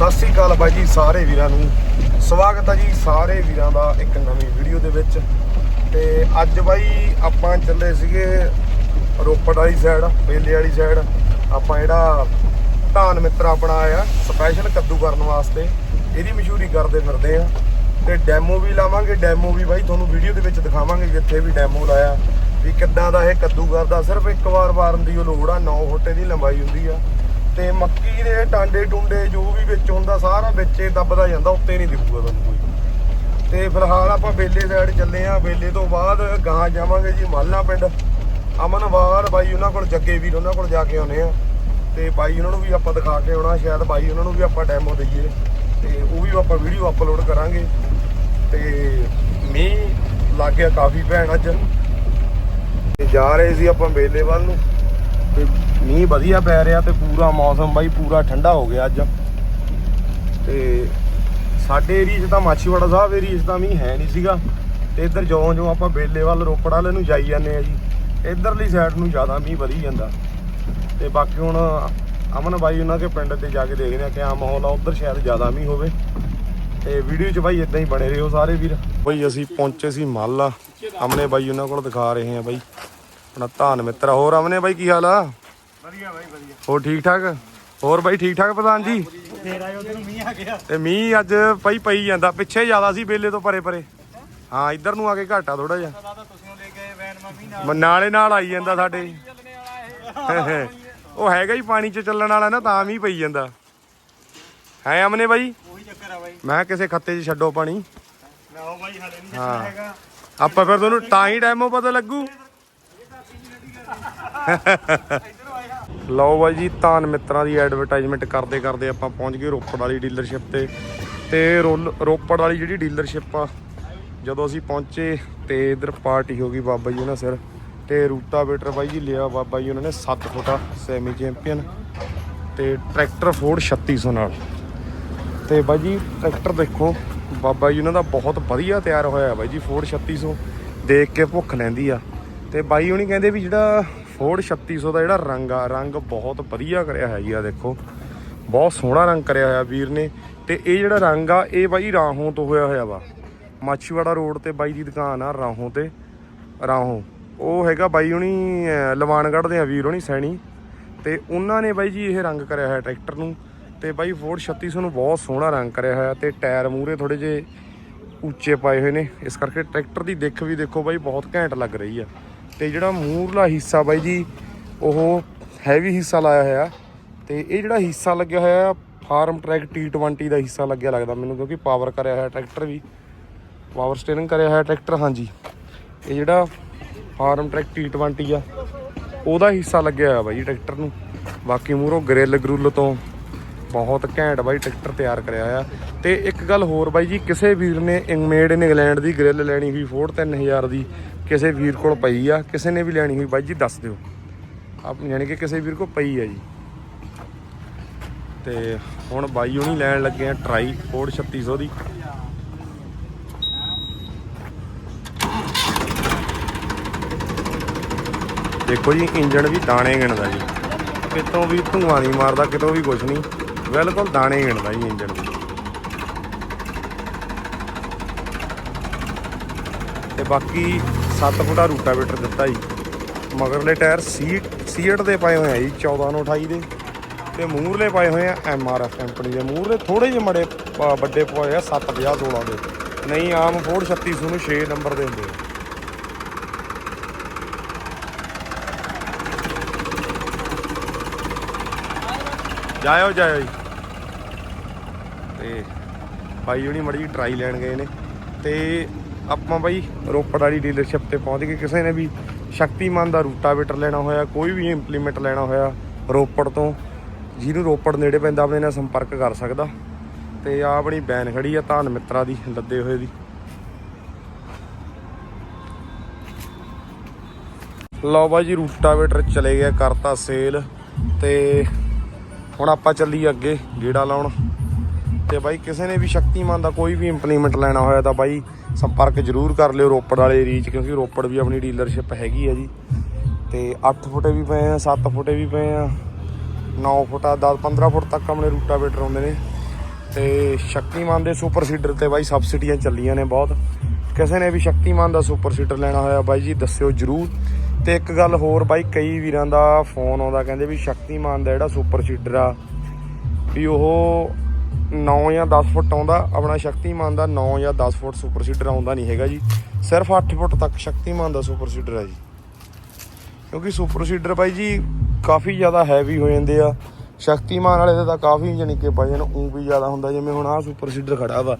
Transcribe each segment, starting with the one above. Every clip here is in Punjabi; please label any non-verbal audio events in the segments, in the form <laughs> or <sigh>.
ਸਤਿ ਸ੍ਰੀ ਅਕਾਲ ਬਾਈ ਜੀ ਸਾਰੇ ਵੀਰਾਂ ਨੂੰ। ਸਵਾਗਤ ਹੈ ਜੀ ਸਾਰੇ ਵੀਰਾਂ ਦਾ ਇੱਕ ਨਵੀਂ ਵੀਡੀਓ ਦੇ ਵਿੱਚ। ਤੇ ਅੱਜ ਬਾਈ ਆਪਾਂ ਚੱਲੇ ਸੀਗੇ ਰੋਪੜ ਵਾਲੀ ਸਾਈਡ ਬੇਲੇ ਵਾਲੀ ਸਾਈਡ ਆਪਾਂ ਜਿਹੜਾ ਧਾਨ ਮਿੱਤਰ ਆਪਣਾ ਆਇਆ ਸਪੈਸ਼ਲ ਕੱਦੂ ਕਰਨ ਵਾਸਤੇ। ਇਹਦੀ ਮਸ਼ਹੂਰੀ ਕਰਦੇ ਫਿਰਦੇ ਆ। ਤੇ ਡੈਮੋ ਵੀ ਲਾਵਾਂਗੇ ਡੈਮੋ ਵੀ ਬਾਈ ਤੁਹਾਨੂੰ ਵੀਡੀਓ ਦੇ ਵਿੱਚ ਦਿਖਾਵਾਂਗੇ ਜਿੱਥੇ ਵੀ ਡੈਮੋ ਲਾਇਆ। ਵੀ ਕਿੱਦਾਂ ਦਾ ਇਹ ਕੱਦੂ ਕਰਦਾ ਸਿਰਫ ਇੱਕ ਵਾਰ ਵਾਰਨ ਦੀ ਉਹ ਲੋੜ ਆ 9 ਫੁੱਟ ਦੀ ਲੰਬਾਈ ਹੁੰਦੀ ਆ। ਤੇ ਮੱਕੀ ਦੇ ਟਾਂਡੇ ਟੁੰਡੇ ਜੋ ਵੀ ਵਿੱਚ ਹੁੰਦਾ, ਸਾਰਾ ਵਿੱਚੇ ਦੱਬਦਾ ਜਾਂਦਾ, ਉੱਤੇ ਨਹੀਂ ਦਿਖੂਗਾ ਤੁਹਾਨੂੰ ਕੋਈ। ਤੇ ਫਿਲਹਾਲ ਆਪਾਂ ਬੇਲੇ ਸਾਈਡ ਚੱਲੇ ਆ। ਬੇਲੇ ਤੋਂ ਬਾਅਦ ਗਾਂ ਜਾਵਾਂਗੇ ਜੀ ਮਾਲਣਾ ਪਿੰਡ। ਅਮਨਵਾਰ ਬਾਈ ਉਹਨਾਂ ਕੋਲ ਜੱਗੇ ਵੀਰ ਉਹਨਾਂ ਕੋਲ ਜਾ ਕੇ ਆਉਨੇ ਆ। ਤੇ ਬਾਈ ਉਹਨਾਂ ਨੂੰ ਵੀ ਆਪਾਂ ਦਿਖਾ ਕੇ ਆਉਣਾ, ਸ਼ਾਇਦ ਬਾਈ ਉਹਨਾਂ ਨੂੰ ਵੀ ਆਪਾਂ ਡੈਮੋ ਦਈਏ। ਤੇ ਉਹ ਵੀ ਆਪਾਂ ਵੀਡੀਓ ਅਪਲੋਡ ਕਰਾਂਗੇ। ਤੇ ਮੀਂਹ ਲੱਗ ਗਿਆ ਕਾਫੀ ਭੈਣ ਅੱਜ। ਤੇ ਜਾ ਰਹੇ ਸੀ ਆਪਾਂ ਬੇਲੇ ਵੱਲ ਨੂੰ। ਤੇ ਮੀਂਹ ਵਧੀਆ ਪੈ ਰਿਹਾ ਤੇ ਪੂਰਾ ਮੌਸਮ ਬਾਈ ਪੂਰਾ ਠੰਡਾ ਹੋ ਗਿਆ ਅੱਜ। ਤੇ ਸਾਡੇ ਏਰੀਆ 'ਚ ਤਾਂ ਮਾਛੀਵਾੜਾ ਸਾਹਿਬ ਏਰੀਆ 'ਚ ਤਾਂ ਮੀਂਹ ਹੈ ਨਹੀਂ ਸੀਗਾ। ਤੇ ਇੱਧਰ ਜਿਉਂ ਜਿਉਂ ਆਪਾਂ ਬੇਲੇ ਵੱਲ ਰੋਪੜ ਵਾਲੇ ਨੂੰ ਜਾਈ ਜਾਂਦੇ ਆ ਜੀ। ਇੱਧਰਲੀ ਸਾਈਡ ਨੂੰ ਜ਼ਿਆਦਾ ਮੀਂਹ ਵਧੀ ਜਾਂਦਾ। ਤੇ ਬਾਕੀ ਹੁਣ ਅਮਨ ਬਾਈ ਉਹਨਾਂ ਦੇ ਪਿੰਡ ਤੇ ਜਾ ਕੇ ਦੇਖਦੇ ਆ ਕਿਆ ਮਾਹੌਲ ਆ, ਉੱਧਰ ਸ਼ਾਇਦ ਜ਼ਿਆਦਾ ਮੀਂਹ ਹੋਵੇ। ਤੇ ਵੀਡੀਓ 'ਚ ਬਾਈ ਇਦਾਂ ਹੀ ਬਣੇ ਰਹੋ ਸਾਰੇ ਵੀਰ। ਬਾਈ ਅਸੀਂ ਪਹੁੰਚੇ ਸੀ ਮਾਲਾ ਅਮਨੇ ਬਾਈ ਉਹਨਾਂ ਕੋਲ ਦਿਖਾ ਰਹੇ ਆ ਬਾਈ। ਆਪਣਾ ਧਾਨ ਮਿੱਤਰ ਹੋਰ ਅਮਨੇ ਬਾਈ ਕੀ ਹਾਲ ਆ? ਵਧੀਆ ਬਾਈ ਵਧੀਆ। ਹੋਰ ਠੀਕ ਠਾਕ? ਹੋਰ ਬਾਈ ਠੀਕ ਠਾਕ ਪ੍ਰਧਾਨ ਜੀ? ਫੇਰ ਆਇਓ ਤੈਨੂੰ ਮੀਂਹ ਆ ਗਿਆ। ਤੇ ਮੀਂਹ ਅੱਜ ਪਈ ਪਈ ਜਾਂਦਾ। ਪਿੱਛੇ ਜ਼ਿਆਦਾ ਸੀ ਬੇਲੇ ਤੋਂ ਪਰੇ ਪਰੇ। ਹਾਂ ਇੱਧਰ ਨੂੰ ਆ ਕੇ ਘਾਟਾ ਥੋੜਾ ਜਿਹਾ। ਪਤਾ ਤਾਂ ਤੁਸੀਂ ਲੈ ਗਏ ਵੈਨ ਮੰਮੀ ਨਾਲ। ਮ- ਨਾਲੇ ਨਾਲ ਆਈ ਜਾਂਦਾ ਸਾਡੇ। ਚੱਲਣੇ ਵਾਲਾ ਇਹ। ਉਹ ਹੈਗਾ ਹੀ ਪਾਣੀ 'ਚ ਚੱਲਣ ਵਾਲਾ ਨਾ ਤਾਂ ਮੀਂਹ ਪਈ ਜਾਂਦਾ। ਹੈ ਅਮਨੇ ਬਾਈ? ਉਹੀ ਚੱਕਰ ਆ ਬਾਈ। ਮੈਂ ਕਿਹਾ ਕਿਸੇ ਖੱਤੇ 'ਚ ਛੱਡੋ ਪਾਣੀ। ਨਾ ਉਹ ਬਾਈ ਹਲੇ ਨਹੀਂ ਹਾਂ। ਚੱਕਣਾ ਹੈਗਾ। ਆਪਾਂ ਫਿਰ ਤੁਹਾਨੂੰ ਤਾਂ ਹੀ ਡੈਮੋ ਪਤਾ ਲੱਗੂ। <laughs> ਲਓ ਬਾਈ ਜੀ, ਧਾਨ ਮਿੱਤਰਾਂ ਦੀ ਐਡਵਰਟਾਈਜ਼ਮੈਂਟ ਕਰਦੇ ਕਰਦੇ ਆਪਾਂ ਪਹੁੰਚ ਗਏ ਰੋਪੜ ਵਾਲੀ ਡੀਲਰਸ਼ਿਪ ਤੇ। ਤੇ ਰੋਲ- ਰੋਪੜ ਵਾਲੀ ਜਿਹੜੀ ਡੀਲਰਸ਼ਿਪ ਆ, ਜਦੋਂ ਅਸੀਂ ਪਹੁੰਚੇ ਤੇ ਇਧਰ ਪਾਰਟੀ ਹੋ ਗਈ ਬਾਬਾ ਜੀ ਉਹਨਾਂ ਸਿਰ। ਤੇ ਰੂਟਾਵੇਟਰ ਬਾਈ ਜੀ ਲਿਆ ਬਾਬਾ ਜੀ ਉਹਨਾਂ ਨੇ 7 ਫੁੱਟਾ ਸੈਮੀ ਚੈਂਪੀਅਨ ਤੇ ਟਰੈਕਟਰ ਫੋਰਡ 3600 ਨਾਲ। ਤੇ ਬਾਈ ਜੀ ਟਰੈਕਟਰ ਦੇਖੋ, ਬਾਬਾ ਜੀ ਉਹਨਾਂ ਦਾ ਬਹੁਤ ਵਧੀਆ ਤਿਆਰ ਹੋਇਆ ਬਾਈ ਜੀ ਫੋਰਡ 3600 ਦੇਖ ਕੇ ਭੁੱਖ ਲੈਂਦੀ ਆ। ਤੇ ਬਾਈ ਹੁਣੀ ਕਹਿੰਦੇ ਵੀ ਜਿਹੜਾ ਫੋਰਡ 3600 ਦਾ ਜਿਹੜਾ ਰੰਗ ਆ ਰੰਗ ਬਹੁਤ ਵਧੀਆ ਕਰਿਆ ਹੈ ਜੀ ਆ ਦੇਖੋ। ਬਹੁਤ ਸੋਹਣਾ ਰੰਗ ਕਰਿਆ ਹੋਇਆ ਵੀਰ ਨੇ। ਤੇ ਇਹ ਜਿਹੜਾ ਰੰਗ ਆ ਇਹ ਬਾਈ ਰਾਹੋਂ ਤੋਂ ਹੋਇਆ ਹੋਇਆ ਵਾ। ਮਾਛੀਵਾੜਾ ਰੋਡ ਤੇ ਬਾਈ ਦੀ ਦੁਕਾਨ ਆ ਰਾਹੋਂ ਤੇ। ਰਾਹੋਂ। ਉਹ ਹੈਗਾ ਬਾਈ ਹੁਣੀ ਅਹ, ਲਵਾਨਗੜ੍ਹ ਦੇ ਆ ਵੀਰ ਹੁਣੀ ਸੈਣੀ। ਤੇ ਉਹਨਾਂ ਨੇ ਬਾਈ ਜੀ ਇਹ ਰੰਗ ਕਰਿਆ ਹੋਇਆ ਟਰੈਕਟਰ ਨੂੰ। ਤੇ ਬਾਈ ਫੋਰਡ 3600 ਨੂੰ ਬਹੁਤ ਸੋਹਣਾ ਰੰਗ ਕਰਿਆ ਹੋਇਆ ਤੇ ਟਾਇਰ ਮੂਰੇ ਥੋੜੇ ਜੇ ਉੱਚੇ ਪਾਏ ਹੋਏ ਨੇ। ਇਸ ਕਰਕੇ ਟਰੈਕਟਰ ਦੀ ਦਿੱਖ ਵੀ ਦੇਖੋ ਬਾਈ ਬਹੁਤ ਘੈਂਟ ਲੱਗ ਰਹੀ ਆ। ਤੇ ਜਿਹੜਾ ਮੂਰਲਾ ਹਿੱਸਾ ਬਾਈ ਜੀ, ਉਹ ਹੈਵੀ ਹਿੱਸਾ ਲਾਇਆ ਹੋਇਆ। ਤੇ ਇਹ ਜਿਹੜਾ ਹਿੱਸਾ ਲੱਗਿਆ ਹੋਇਆ, ਫਾਰਮ ਟਰੈਕ T20 ਦਾ ਹਿੱਸਾ ਲੱਗਿਆ ਲੱਗਦਾ ਮੈਨੂੰ, ਕਿਉਂਕਿ ਪਾਵਰ ਕਰਿਆ ਹੋਇਆ ਟਰੈਕਟਰ ਵੀ। ਪਾਵਰ ਸਟੀਅਰਿੰਗ ਕਰਿਆ ਹੋਇਆ ਟਰੈਕਟਰ ਹਾਂਜੀ। ਇਹ ਜਿਹੜਾ ਫਾਰਮ ਟਰੈਕ T20 ਆ, ਉਹਦਾ ਹਿੱਸਾ ਲੱਗਿਆ ਹੋਇਆ ਬਾਈ ਟਰੈਕਟਰ ਨੂੰ। ਬਾਕੀ ਮੂਹਰੋਂ ਗ੍ਰਿਲ ਗਰੁੱਲ ਤੋਂ ਬਹੁਤ ਘੈਂਟ ਬਾਈ ਟਰੈਕਟਰ ਤਿਆਰ ਕਰਿਆ ਹੋਇਆ। ਤੇ ਇੱਕ ਗੱਲ ਹੋਰ ਬਾਈ ਜੀ, ਕਿਸੇ ਵੀਰ ਨੇ ਇੰਗਮੇਡ ਇਨ ਇੰਗਲੈਂਡ ਦੀ ਗ੍ਰਿਲ ਲੈਣੀ ਹੋਈ ਫੋਰਡ 3000 ਦੀ। ਕਿਸੇ ਵੀਰ ਕੋਲ ਪਈ ਆ, ਕਿਸੇ ਨੇ ਵੀ ਲੈਣੀ ਹੋਈ, ਬਾਈ ਜੀ ਦੱਸ ਦਿਓ। ਆਪ ਯਾਨੀ ਕਿ ਕਿਸੇ ਵੀਰ ਕੋਲ ਪਈ ਆ ਜੀ। ਤੇ ਹੁਣ ਬਾਈ ਹੁਣੀ ਲੈਣ ਲੱਗੇ ਆ ਟਰਾਈ ਫੋਰਡ 3600 ਦੀ। ਦੇਖੋ ਜੀ, ਇੰਜਣ ਵੀ ਦਾਣੇ ਗਿਣਦਾ ਜੀ। ਕਿਤੋਂ ਵੀ ਧੂਆਂ ਨਹੀਂ ਮਾਰਦਾ, ਕਿਤੋਂ ਵੀ ਕੁਝ ਨਹੀਂ। ਬਿਲਕੁਲ ਦਾਣੇ ਗਿਣਦਾ ਜੀ ਇੰਜਣ ਵੀ। ਤੇ ਬਾਕੀ 7 ਫੁੱਟਾ ਰੂਟਾਵੇਟਰ ਦਿੱਤਾ ਜੀ। ਮਗਰਲੇ ਟਾਇਰ ਸੀਟ ਸੀਟ ਦੇ ਪਾਏ ਹੋਏ ਆ ਜੀ 14 ਨੂੰ 28 ਦੇ। ਤੇ ਮੂਹਰਲੇ ਪਾਏ ਹੋਏ ਆ ਐਮਆਰਐਫ ਕੰਪਨੀ ਦੇ। ਮੂਹਰਲੇ ਥੋੜੇ ਜਿਹੇ ਮੜੇ ਵੱਡੇ ਪਏ ਆ 750 16 ਦੇ। ਨਹੀਂ, ਆਮ ਫੋਰਡ 3600 ਨੂੰ 6 ਨੰਬਰ ਦੇ ਹੁੰਦੇ ਆ। ਜਾਇਓ ਜਾਇਓ ਜੀ। ਤੇ ਬਾਈ ਹੁਣੀ ਮੜੀ ਟਰਾਈ ਲੈਣ ਗਏ ਨੇ। ਤੇ ਆਪਾਂ ਬਾਈ ਰੋਪੜ ਵਾਲੀ ਡੀਲਰਸ਼ਿਪ ਤੇ ਪਹੁੰਚ ਗਏ। ਕਿਸੇ ਨੇ ਵੀ ਸ਼ਕਤੀਮਾਨ ਦਾ ਰੂਟਾਵੇਟਰ ਲੈਣਾ ਹੋਇਆ, ਕੋਈ ਵੀ ਇੰਪਲੀਮੈਂਟ ਲੈਣਾ ਹੋਇਆ ਰੋਪੜ ਤੋਂ, ਜਿਹਨੂੰ ਰੋਪੜ ਨੇੜੇ ਪੈਂਦਾ, ਆਪਣੇ ਨਾਲ ਸੰਪਰਕ ਕਰ ਸਕਦਾ। ਤੇ ਆ ਆਪਣੀ ਬੈਨ ਖੜੀ ਆ ਧਾਨ ਮਿੱਤਰਾ ਦੀ, ਲੱਦੇ ਹੋਏ ਦੀ। ਲਓ ਬਾਈ ਜੀ ਰੂਟਾਵੇਟਰ ਚਲੇ ਗਿਆ, ਕਰਤਾ ਸੇਲ। ਤੇ ਹੁਣ ਆਪਾਂ ਚੱਲੀ ਅੱਗੇ ਗੇੜਾ ਲਾਉਣ। ਤੇ ਬਾਈ, ਕਿਸੇ ਨੇ ਵੀ ਸ਼ਕਤੀਮਾਨ ਦਾ ਕੋਈ ਵੀ ਇੰਪਲੀਮੈਂਟ ਲੈਣਾ ਹੋਇਆ ਤਾਂ ਬਾਈ ਸੰਪਰਕ ਜ਼ਰੂਰ ਕਰ ਲਿਓ ਰੋਪੜ ਵਾਲੇ ਏਰੀਆ 'ਚ, ਕਿਉਂਕਿ ਰੋਪੜ ਵੀ ਆਪਣੀ ਡੀਲਰਸ਼ਿਪ ਹੈਗੀ ਆ ਜੀ। ਤੇ 8 ਫੁੱਟੇ ਵੀ ਪਏ ਆ 7 ਫੁੱਟੇ ਵੀ ਪਏ ਆ 9 ਫੁੱਟਾ 10 15 ਫੁੱਟ ਤੱਕ ਆਪਣੇ ਰੂਟਾਵੇਟਰ ਆਉਂਦੇ ਨੇ। ਤੇ ਸ਼ਕਤੀਮਾਨ ਦੇ ਸੁਪਰ ਸੀਡਰ ਤੇ ਬਾਈ ਸਬਸਿਡੀਆਂ ਚੱਲੀਆਂ ਨੇ ਬਹੁਤ। ਕਿਸੇ ਨੇ ਵੀ ਸ਼ਕਤੀਮਾਨ ਦਾ ਸੁਪਰ ਸੀਡਰ ਲੈਣਾ ਹੋਇਆ ਬਾਈ ਜੀ, ਦੱਸਿਓ ਜਰੂਰ। ਤੇ ਇੱਕ ਗੱਲ ਹੋਰ ਬਾਈ, ਕਈ ਵੀਰਾਂ ਦਾ ਫੋਨ ਆਉਂਦਾ, ਕਹਿੰਦੇ ਵੀ ਸ਼ਕਤੀਮਾਨ ਦਾ ਜਿਹੜਾ ਸੁਪਰ ਸੀਡਰ ਆ, ਵੀ ਉਹ 9 ਜਾਂ 10 ਫੁੱਟ ਆਉਂਦਾ, ਆਪਣਾ ਸ਼ਕਤੀਮਾਨ ਦਾ 9 ਜਾਂ 10 ਫੁੱਟ ਸੁਪਰ ਸੀਡਰ ਆਉਂਦਾ ਨਹੀਂ ਹੈਗਾ ਜੀ। ਸਿਰਫ 8 ਫੁੱਟ ਤੱਕ ਸ਼ਕਤੀਮਾਨ ਦਾ ਸੁਪਰ ਸੀਡਰ ਹੈ ਜੀ। ਕਿਉਂਕਿ ਸੁਪਰ ਸੀਡਰ ਬਾਈ ਜੀ ਕਾਫੀ ਜ਼ਿਆਦਾ ਹੈਵੀ ਹੋ ਜਾਂਦੇ ਆ। ਸ਼ਕਤੀਮਾਨ ਵਾਲੇ ਦੇ ਤਾਂ ਕਾਫੀ ਜਾਣੀ ਕਿ ਵਜਨ ਉਹ ਵੀ ਜ਼ਿਆਦਾ ਹੁੰਦਾ, ਜਿਵੇਂ ਹੁਣ ਆਹ ਸੁਪਰ ਸੀਡਰ ਖੜਾ ਵਾ।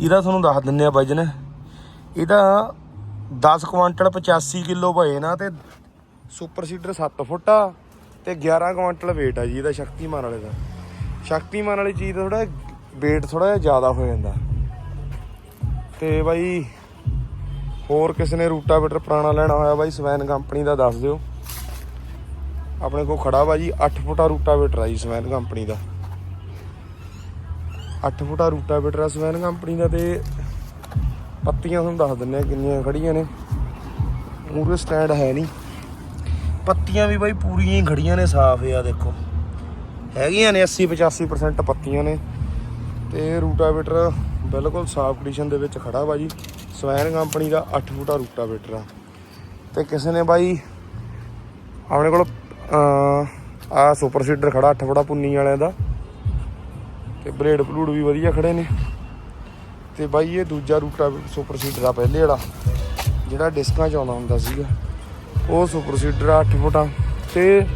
ਇਹਦਾ ਤੁਹਾਨੂੰ ਦੱਸ ਦਿੰਨੇ ਆ ਵਜਨ ਇਹਦਾ 10 ਕੁਆਂਟਲ 85 ਕਿਲੋ ਵਜਨ ਆ ਤੇ ਸੁਪਰ ਸੀਡਰ 7 ਫੁੱਟ ਆ ਤੇ 11 ਕੁਆਂਟਲ weight ਆ ਜੀ ਇਹਦਾ ਸ਼ਕਤੀਮਾਨ ਵਾਲੇ ਦਾ। ਸ਼ਕਤੀਮਾਨ ਵਾਲੀ ਚੀਜ਼ ਦਾ ਥੋੜਾ weight ਥੋੜਾ ਜਿਹਾ ਜ਼ਿਆਦਾ ਹੋ ਜਾਂਦਾ। ਤੇ ਬਾਈ, ਹੋਰ ਕਿਸੇ ਨੇ ਰੂਟਾਵੇਟਰ ਪੁਰਾਣਾ ਲੈਣਾ ਹੋਇਆ ਬਾਈ, ਸਵੈਨ ਕੰਪਨੀ ਦਾ ਦੱਸ ਦਿਓ। ਆਪਣੇ ਕੋਲ ਖੜਾ ਵਾ ਜੀ 8 ਫੁੱਟਾ ਰੂਟਾਵੇਟਰ ਆ ਜੀ, ਸਵੈਨ ਕੰਪਨੀ ਦਾ। 8 ਫੁੱਟਾ ਰੂਟਾਵੇਟਰ ਆ ਸਵੈਨ ਕੰਪਨੀ ਦਾ ਤੇ ਪੱਤੀਆਂ ਤੁਹਾਨੂੰ ਦੱਸ ਦਿੰਨੇ ਆ ਕਿੰਨੀਆਂ ਖੜੀਆਂ ਨੇ। ਮੂਰੇ ਸਟੈਂਡ ਹੈ ਨਹੀਂ। ਪੱਤੀਆਂ ਵੀ ਬਾਈ ਪੂਰੀਆਂ ਹੀ ਖੜੀਆਂ ਨੇ, ਸਾਫ਼ ਆ ਦੇਖੋ। ਹੈਗੀਆਂ ਨੇ 80 85% ਪੱਤੀਆਂ ਨੇ। ਤੇ ਰੂਟਾਵੇਟਰ ਬਿਲਕੁਲ ਸਾਫ਼ ਕੰਡੀਸ਼ਨ ਦੇ ਵਿੱਚ ਖੜਾ ਵਾ ਜੀ। ਸਵੈਨ ਕੰਪਨੀ ਦਾ 8 ਫੁੱਟਾ ਰੂਟਾਵੇਟਰ ਆ। ਤੇ ਕਿਸੇ ਨੇ ਬਾਈ, ਆਪਣੇ ਕੋਲ ਆ ਸੁਪਰ ਸੀਡਰ ਖੜਾ 8 ਫੁੱਟਾ ਪੁੰਨੀ ਵਾਲਿਆਂ ਦਾ। ਤੇ ਬਲੇਡ ਬਲੂਡ ਵੀ ਵਧੀਆ ਖੜੇ ਨੇ। ਤੇ ਬਾਈ, ਇਹ ਦੂਜਾ ਰੂਟਾ ਸੁਪਰ ਸੀਡਰ ਆ ਪਹਿਲੇ ਵਾਲਾ, ਜਿਹੜਾ ਡਿਸਕਾਂ ਚ ਆਉਂਦਾ ਹੁੰਦਾ ਸੀਗਾ। ਉਹ ਸੁਪਰ ਸੀਡਰ ਆ 8 ਫੁੱਟਾ। ਤੇ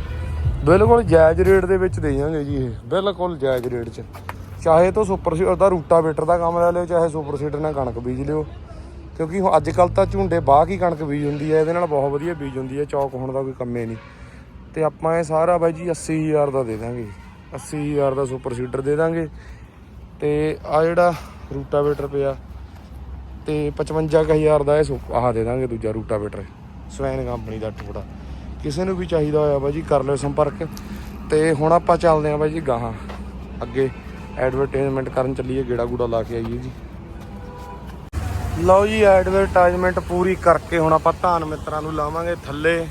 ਬਿਲਕੁਲ ਜਾਇਜ਼ ਰੇਟ ਦੇ ਵਿੱਚ ਦੇ ਜਾਾਂਗੇ ਜੀ ਇਹ, ਬਿਲਕੁਲ ਜਾਇਜ਼ ਰੇਟ 'ਚ। ਚਾਹੇ ਤੋਂ ਸੁਪਰ ਸੀਡਰ ਦਾ ਰੂਟਾਵੇਟਰ ਦਾ ਕੰਮ ਲੈ ਲਿਓ, ਚਾਹੇ ਸੁਪਰ ਸੀਡਰ ਨਾਲ ਕਣਕ ਬੀਜ ਲਿਓ। ਕਿਉਂਕਿ ਅੱਜ ਕੱਲ ਤਾਂ ਝੁੰਡੇ ਬਾਹ ਹੀ ਕਣਕ ਬੀਜ ਹੁੰਦੀ ਹੈ ਇਹਦੇ ਨਾਲ ਬਹੁਤ ਵਧੀਆ ਬੀਜ ਹੁੰਦੀ ਹੈ ਚੌਕ ਹੋਣ ਦਾ ਕੋਈ ਕੰਮੇ ਨਹੀਂ। ਤੇ ਆਪਾਂ ਇਹ ਸਾਰਾ ਬਾਈ ਜੀ 80000 ਦਾ ਦੇ ਦਾਂਗੇ। 80000 ਦਾ ਸੁਪਰ ਸੀਡਰ ਦੇ ਦਾਂਗੇ। ਤੇ ਆ ਜਿਹੜਾ ਰੂਟਾਵੇਟਰ ਪਿਆ, ਤੇ 55000 ਦਾ ਇਹ ਸੁ- ਆਹ ਦੇ ਦਾਂਗੇ ਦੂਜਾ ਰੂਟਾਵੇਟਰ, ਸਵੈਨ ਕੰਪਨੀ ਦਾ ਟੁਕੜਾ। ਕਿਸੇ ਨੂੰ ਵੀ ਚਾਹੀਦਾ ਹੋਇਆ ਬਾਈ ਜੀ ਕਰ ਲਿਓ ਸੰਪਰਕ। ਤੇ ਹੁਣ ਆਪਾਂ ਚੱਲਦੇ ਆਂ ਬਾਈ ਜੀ ਗਾਹਾਂ। ਅੱਗੇ ਐਡਵਰਟਾਈਜ਼ਮੈਂਟ ਕਰਨ ਚੱਲੀਏ ਗੇੜਾ ਗੂੜਾ ਲਾ ਕੇ ਆਈਏ ਜੀ। ਲਓ ਜੀ ਐਡਵਰਟਾਈਜ਼ਮੈਂਟ ਪੂਰੀ ਕਰਕੇ ਹੁਣ ਆਪਾਂ ਧਾਨ ਮਿੱਤਰਾਂ ਨੂੰ ਲਾਵਾਂਗੇ ਥੱਲੇ।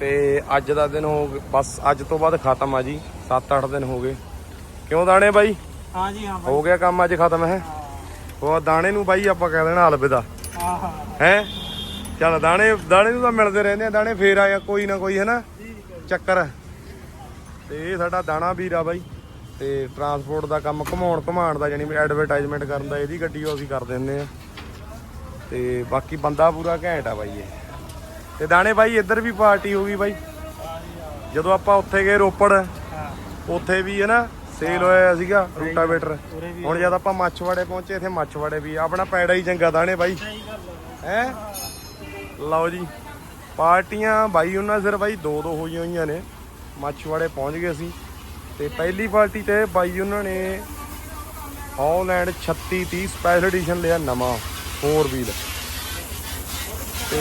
ਤੇ ਅੱਜ ਦਾ ਦਿਨ ਹੋ ਬਸ ਅੱਜ ਤੋਂ ਬਾਅਦ ਖਤਮ ਆ ਜੀ। 7-8 ਦਿਨ ਹੋ ਗਏ। ਕਿਉਂ ਦਾਣੇ ਬਾਈ? ਹਾਂ ਜੀ ਹਾਂ ਹੋ ਗਿਆ ਕੰਮ ਅੱਜ ਖਤਮ ਹੈ। ਉਹ ਦਾਣੇ ਨੂੰ ਬਾਈ ਆਪਾਂ ਕਹਿ ਦੇਣਾ ਅਲਵਿਦਾ। ਹਾਂ ਹਾਂ। ਹੈ? ਚੱਲ ਦਾਣੇ ਦਾਣੇ ਨੂੰ ਤਾਂ ਮਿਲਦੇ ਰਹਿੰਦੇ ਆ, ਦਾਣੇ ਫੇਰ ਆਇਆ ਕੋਈ ਨਾ ਕੋਈ ਹੈ ਨਾ ਚੱਕਰ। ਤੇ ਇਹ ਸਾਡਾ ਦਾਣਾ ਵੀਰ ਆ ਬਾਈ, ਤੇ ਟਰਾਂਸਪੋਰਟ ਦਾ ਕੰਮ ਘਮਾਉਣ ਘਮਾਉਣ ਦਾ, ਯਾਨੀ ਐਡਵਰਟਾਈਜ਼ਮੈਂਟ ਕਰਨ ਦਾ, ਇਹਦੀ ਗੱਡੀ ਉਹ ਅਸੀਂ ਕਰ ਦਿੰਦੇ ਆ। ਤੇ ਬਾਕੀ ਬੰਦਾ ਪੂਰਾ ਘੈਂਟ ਆ ਬਾਈ ਇਹ। ਤੇ ਦਾਣੇ ਬਾਈ ਇੱਧਰ ਵੀ ਪਾਰਟੀ ਹੋ ਗਈ ਬਾਈ। ਜਦੋਂ ਆਪਾਂ ਉੱਥੇ ਗਏ ਰੋਪੜ, ਉੱਥੇ ਵੀ ਹੈ ਨਾ ਸੇਲ ਹੋਇਆ ਸੀਗਾ, ਰੂਟਾਵੇਟਰ। ਹੁਣ ਜਦ ਆਪਾਂ ਮੱਛਵਾੜੇ ਪਹੁੰਚੇ, ਇੱਥੇ ਮੱਛਵਾੜੇ ਵੀ ਆਪਣਾ ਪੈੜਾ ਹੀ ਚੰਗਾ ਦਾਣੇ ਬਾਈ। ਸਹੀ ਹੈ? ਲਓ ਜੀ, ਪਾਰਟੀਆਂ ਬਾਈ ਉਹਨਾਂ ਸਿਰ ਬਾਈ, ਦੋ ਦੋ ਹੋਈਆਂ ਹੋਈਆਂ ਨੇ। ਮੱਛਵਾੜੇ ਪਹੁੰਚ ਗਏ ਸੀ ਤੇ ਪਹਿਲੀ ਪਾਰਟੀ ਤੇ ਬਾਈ ਉਹਨਾਂ ਨੇ ਹੌਲੈਂਡ 3630 ਸਪੈਸ਼ਲ ਐਡੀਸ਼ਨ ਲਿਆ ਨਵਾਂ 4 ਵੀਲ ਤੇ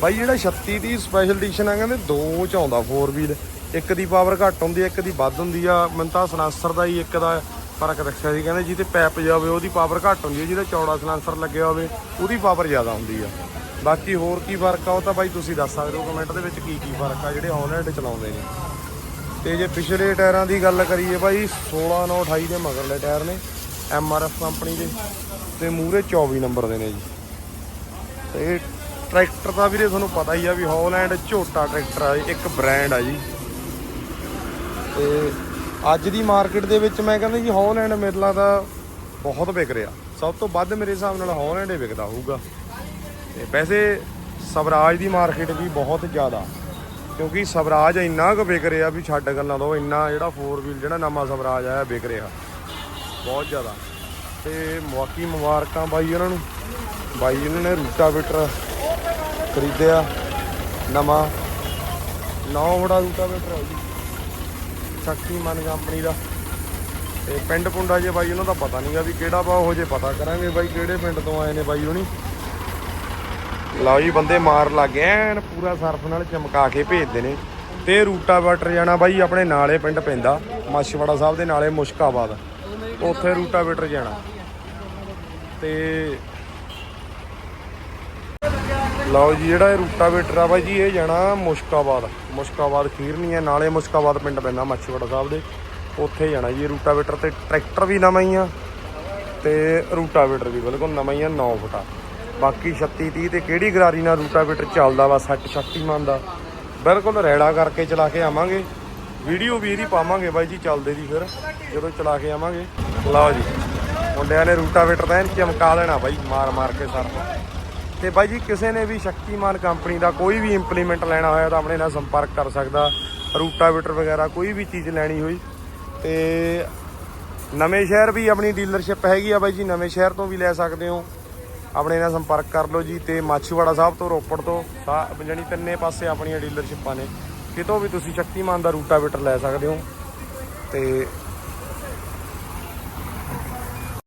ਬਾਈ ਜਿਹੜਾ 3630 ਸਪੈਸ਼ਲ ਐਡੀਸ਼ਨ ਆ, ਕਹਿੰਦੇ ਦੋ ਚ ਆਉਂਦਾ 4 ਵੀਲ ਇੱਕ ਦੀ ਪਾਵਰ ਘੱਟ ਹੁੰਦੀ ਆ, ਇੱਕ ਦੀ ਵੱਧ ਹੁੰਦੀ ਆ। ਮੈਨੂੰ ਤਾਂ ਸਲਾਂਸਰ ਦਾ ਹੀ ਇੱਕ ਦਾ ਫ਼ਰਕ ਰੱਖਿਆ ਸੀ ਕਹਿੰਦੇ ਜਿਹਦੇ ਪੈਪ ਜਾਵੇ ਉਹਦੀ ਪਾਵਰ ਘੱਟ ਹੁੰਦੀ ਹੈ। ਜਿਹਦਾ ਚੌੜਾ ਸਲਾਂਸਰ ਲੱਗਿਆ ਹੋਵੇ, ਉਹਦੀ ਪਾਵਰ ਜ਼ਿਆਦਾ ਹੁੰਦੀ ਆ। ਬਾਕੀ ਹੋਰ ਕੀ ਫ਼ਰਕ ਆ, ਉਹ ਤਾਂ ਬਾਈ ਤੁਸੀਂ ਦੱਸ ਸਕਦੇ ਹੋ ਕਮੈਂਟ ਦੇ ਵਿੱਚ ਕੀ ਕੀ ਫ਼ਰਕ ਆ, ਜਿਹੜੇ ਹੌਲੈਂਡ ਚਲਾਉਂਦੇ ਨੇ। ਤੇ ਜੇ ਪਿਛਲੇ ਟਾਇਰਾਂ ਦੀ ਗੱਲ ਕਰੀਏ ਬਾਈ 16 9 28 ਦੇ ਮਗਰਲੇ ਟਾਇਰ ਨੇ ਐਮਆਰਐਫ ਕੰਪਨੀ ਦੇ, ਤੇ ਮੂਰੇ 24 ਨੰਬਰ ਦੇ ਨੇ ਜੀ। ਤੇ ਟਰੈਕਟਰ ਦਾ ਵੀਰੇ ਤੁਹਾਨੂੰ ਪਤਾ ਹੀ ਆ ਵੀ ਹੌਲੈਂਡ ਝੋਟਾ ਟਰੈਕਟਰ ਆ, ਇੱਕ ਬ੍ਰਾਂਡ ਆ ਜੀ। ਤੇ ਅੱਜ ਦੀ ਮਾਰਕੀਟ ਦੇ ਵਿੱਚ ਮੈਂ ਕਹਿੰਦਾ ਜੀ ਹੌਲੈਂਡ ਮੇਰਲਾ ਦਾ ਬਹੁਤ ਵਿਕ ਰਿਹਾ। ਸਭ ਤੋਂ ਵੱਧ ਮੇਰੇ ਹਿਸਾਬ ਨਾਲ ਹੌਲੈਂਡ ਹੀ ਵਿਕਦਾ ਹੋਊਗਾ। ਤੇ ਵੈਸੇ ਸਵਰਾਜ ਦੀ ਮਾਰਕੀਟ ਵੀ ਬਹੁਤ ਜ਼ਿਆਦਾ। ਕਿਉਂਕਿ ਸਵਰਾਜ ਇੰਨਾ ਕੁ ਵਿਕ ਰਿਹਾ ਵੀ ਛੱਡ ਗੱਲਾਂ ਤੋਂ, ਇੰਨਾ ਜਿਹੜਾ 4 ਵੀਲ ਜਿਹੜਾ ਨਵਾਂ ਸਵਰਾਜ ਆਇਆ ਵਿਕ ਰਿਹਾ। ਬਹੁਤ ਜ਼ਿਆਦਾ। ਤੇ ਮੌਕੀ ਮੁਬਾਰਕਾਂ ਬਾਈ ਉਹਨਾਂ ਨੂੰ। ਬਾਈ ਉਹਨਾਂ ਨੇ ਰੂਟਾਵੇਟਰ ਖਰੀਦਿਆ। ਨਵਾਂ। ਨੌ ਬੜਾ ਰੂਟਾਵੇਟਰ ਹੈ ਜੀ। ਸ਼ਕਤੀਮਾਨ ਕੰਪਨੀ ਦਾ। ਤੇ ਪਿੰਡ ਪੁੰਡਾ ਜੇ ਬਾਈ, ਉਹਨਾਂ ਦਾ ਪਤਾ ਨਹੀਂਗਾ ਵੀ ਕਿਹੜਾ ਵਾ, ਉਹ ਜੇ ਪਤਾ ਕਰਾਂਗੇ ਬਾਈ ਕਿਹੜੇ ਪਿੰਡ ਤੋਂ ਆਏ ਨੇ ਬਾਈ ਹੁਣੀ। ਲਓ ਜੀ, ਬੰਦੇ ਮਾਰ ਲੱਗ ਗਏ, ਐਨ ਪੂਰਾ ਸਰਫ ਨਾਲ ਚਮਕਾ ਕੇ ਭੇਜਦੇ ਨੇ। ਤੇ ਰੂਟਾਵੇਟਰ ਜਾਣਾ ਬਾਈ, ਆਪਣੇ ਨਾਲੇ ਪਿੰਡ ਪੈਂਦਾ, ਮਾਛੀਵਾੜਾ ਸਾਹਿਬ ਦੇ ਨਾਲੇ ਮੁਸ਼ਕਾਬਾਦ। ਉੱਥੇ ਰੂਟਾਵੇਟਰ ਜਾਣਾ। ਤੇ ਲਓ ਜੀ, ਜਿਹੜਾ ਇਹ ਰੂਟਾਵੇਟਰ ਆ ਬਾਈ ਜੀ, ਇਹ ਜਾਣਾ ਮੁਸ਼ਕਾਬਾਦ। ਮੁਸ਼ਕਾਬਾਦ ਖੀਰਨੀ ਹੈ, ਨਾਲੇ ਮੁਸ਼ਕਾਬਾਦ ਪਿੰਡ ਪੈਂਦਾ ਮਾਛੀਵਾੜਾ ਸਾਹਿਬ ਦੇ। ਉੱਥੇ ਜਾਣਾ ਜੀ, ਰੂਟਾਵੇਟਰ ਤੇ ਟਰੈਕਟਰ ਵੀ ਨਵਾਂ ਹੀ ਆ ਤੇ ਰੂਟਾਵੇਟਰ ਵੀ ਬਿਲਕੁਲ ਨਵਾਂ ਹੀ ਆ 9 ਫੁੱਟਾ। ਬਾਕੀ 36 30 ਤੇ ਕਿਹੜੀ ਗਰਾਰੀ ਨਾਲ ਰੂਟਾਵੇਟਰ ਚੱਲਦਾ ਵਾ, ਸੱਟ ਸ਼ਕਤੀਮਾਨ ਦਾ। ਬਿਲਕੁਲ ਰੈੜਾ ਕਰਕੇ ਚਲਾ ਕੇ ਆਵਾਂਗੇ। ਵੀਡੀਓ ਵੀ ਇਹਦੀ ਪਾਵਾਂਗੇ ਬਾਈ ਜੀ, ਚੱਲਦੇ ਦੀ ਫਿਰ, ਜਦੋਂ ਚਲਾ ਕੇ ਆਵਾਂਗੇ। ਲਓ ਜੀ, ਮੁੰਡਿਆਂ ਨੇ ਰੂਟਾਵੇਟਰ ਦਾ ਚਮਕਾ ਲੈਣਾ ਬਾਈ ਮਾਰ ਮਾਰ ਕੇ ਸਰ। ਤੇ ਬਾਈ ਜੀ, ਕਿਸੇ ਨੇ ਵੀ ਸ਼ਕਤੀਮਾਨ ਕੰਪਨੀ ਦਾ ਕੋਈ ਵੀ ਇੰਪਲੀਮੈਂਟ ਲੈਣਾ ਹੋਇਆ ਤਾਂ ਆਪਣੇ ਨਾਲ ਸੰਪਰਕ ਕਰ ਸਕਦਾ। ਰੂਟਾਵੇਟਰ ਵਗੈਰਾ ਕੋਈ ਵੀ ਚੀਜ਼ ਲੈਣੀ ਹੋਈ। ਤੇ ਨਵੇਂ ਸ਼ਹਿਰ ਵੀ ਆਪਣੀ ਡੀਲਰਸ਼ਿਪ ਹੈਗੀ ਆ ਬਾਈ ਜੀ, ਨਵੇਂ ਸ਼ਹਿਰ ਤੋਂ ਵੀ ਲੈ ਸਕਦੇ ਹੋ। ਆਪਣੇ ਨਾਲ ਸੰਪਰਕ ਕਰ ਲਓ ਜੀ ਤੇ ਮਾਛੀਵਾੜਾ ਸਾਹਿਬ ਤੋਂ, ਰੋਪੜ ਤੋਂ, ਸਾ- ਜਾਣੀ ਤਿੰਨੇ ਪਾਸੇ ਆਪਣੀਆਂ ਡੀਲਰਸ਼ਿਪਾਂ ਨੇ। ਕਿਤੋਂ ਵੀ ਤੁਸੀਂ ਸ਼ਕਤੀਮਾਨ ਦਾ ਰੂਟਾਵੇਟਰ ਲੈ ਸਕਦੇ ਹੋ। ਤੇ